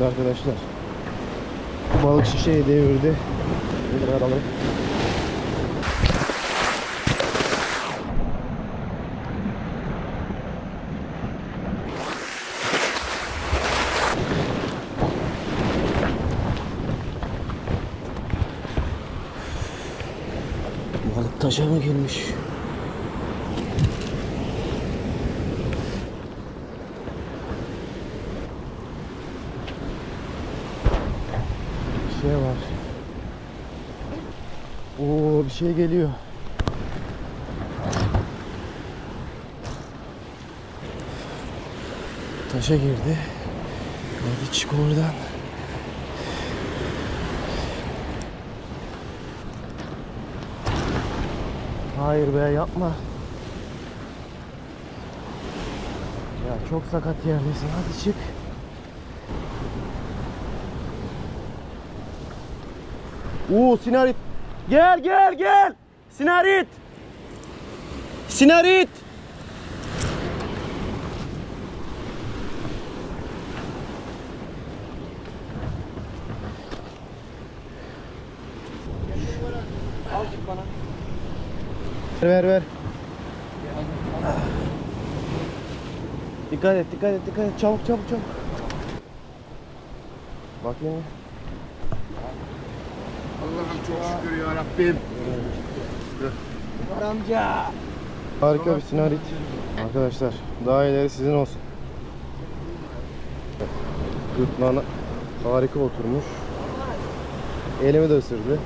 Arkadaşlar balık şişeyi devirdi. Bir alalım. Balık taşa mı girmiş? Şey var. Oo bir şey geliyor. Taşa girdi. Hadi çık oradan. Hayır be yapma. Ya çok sakat yerdesin. Hadi çık. Oo sinarit. Gel gel gel. Sinarit. Sinarit. Ver ver ver. Dikkat et dikkat et dikkat et. Çabuk çabuk çabuk. Bakayım. Allah'ım çok şükür ya Rabbim. Amca. Harika bir sinarit. Arkadaşlar daha ileri sizin olsun. Gırtlağına harika oturmuş. Elimi de ısırdı.